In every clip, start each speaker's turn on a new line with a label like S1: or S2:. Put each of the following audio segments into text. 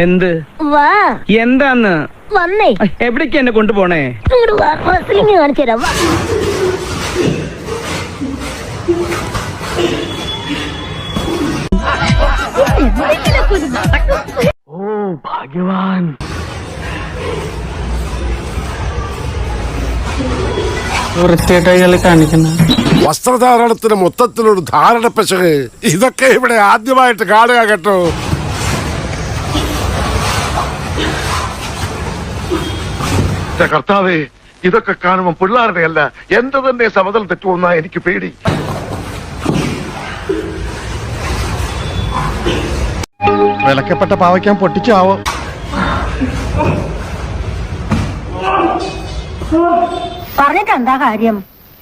S1: എന്ത്?
S2: വാ.
S1: എന്താന്ന്?
S2: വന്നേ.
S1: എവിടേക്ക് എന്നെ കൊണ്ടുപോണേ?
S2: കാണിച്ചു തരാം
S3: വൃത്തിയായിട്ടായി കളി കാണിക്കുന്നത്.
S4: വസ്ത്രധാരണത്തിന് മൊത്തത്തിലൊരു ധാരണ പശക്. ഇതൊക്കെ ഇവിടെ ആദ്യമായിട്ട് കാണുക കേട്ടോ.
S5: കർത്താവേ ഇതൊക്കെ കാണുമ്പോൾ പിള്ളേരുടെ അല്ല എന്റെ തന്നെ സമതൽ തെറ്റുമെന്നാ എനിക്ക് പേടി.
S4: വിലക്കപ്പെട്ട പാവയ്ക്കാൻ പൊട്ടിച്ചാവോ?
S2: പറഞ്ഞിട്ട് എന്താ കാര്യം?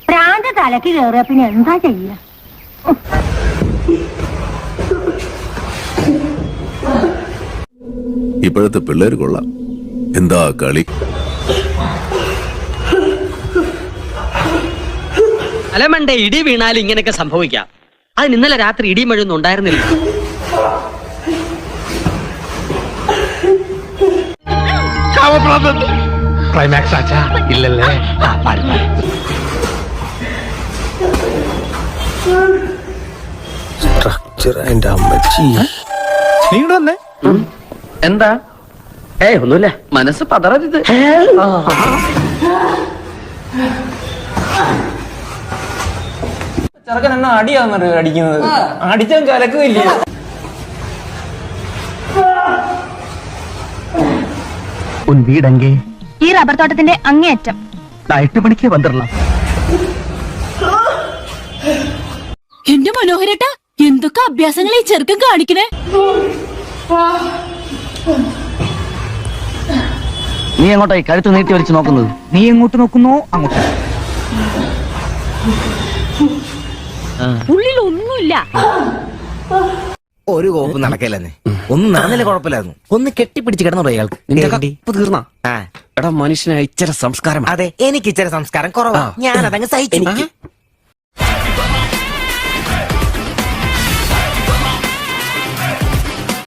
S2: പ്രാന്ത തലക്ക് കയറുക പിന്നെ എന്താ ചെയ്യ?
S6: ഇപ്പോഴത്തെ പിള്ളേർ കൊള്ളാം. എന്താ കളി?
S7: അലമണ്ടേ ഇടി വീണാൽ ഇങ്ങനെയൊക്കെ സംഭവിക്കാം. അതിന് ഇന്നലെ രാത്രി ഇടിയും മഴയൊന്നും ഉണ്ടായിരുന്നില്ല.
S1: ക്ലൈമാക്സ് ആച്ചാ? ഇല്ലല്ലേ? ആ, പാടി, പാടി. നീ ഇങ്ങോട്ട് വന്നേ.
S7: എന്താ? ഏയ് ഒന്നുമില്ല. മനസ്സ് പതറരുത്.
S3: ചെറുക്കൻ എന്നാ അടിയാന്ന് അടിക്കുന്നത്? അടിച്ചാൽ കലക്കില്ലേ
S1: ഉൻ വീടെങ്കേ
S2: ഈ റബ്ബർ തോട്ടത്തിന്റെ അങ്ങേയറ്റം.
S1: എട്ട് മണിക്ക് വന്നിടണം.
S8: എന്റെ മനോഹരട്ട എന്തൊക്കെ അഭ്യാസങ്ങൾ ഈ ചെറുക്കൻ കാണിക്കണേ?
S7: നീ എങ്ങോട്ടായി കഴുത്ത് നീട്ടി വലിച്ചു നോക്കുന്നത്?
S1: നീ എങ്ങോട്ട് നോക്കുന്നു അങ്ങോട്ട്.
S8: ഉള്ളിൽ ഒന്നുമില്ല
S9: ഒരു കോപ്പ് നടക്കല്ലേ ഒന്ന് നടന്നില്ല കുഴപ്പമില്ലായിരുന്നു. ഒന്ന് കെട്ടിപ്പിടിച്ച് കിടന്നു തീർന്നാ?
S7: എടാ മനുഷ്യന് ഇച്ചിരി സംസ്കാരം
S9: അതെ എനിക്ക് ഇച്ചിരി സംസ്കാരം കുറവാ. ഞാൻ അതങ്ങ് സഹിച്ചു.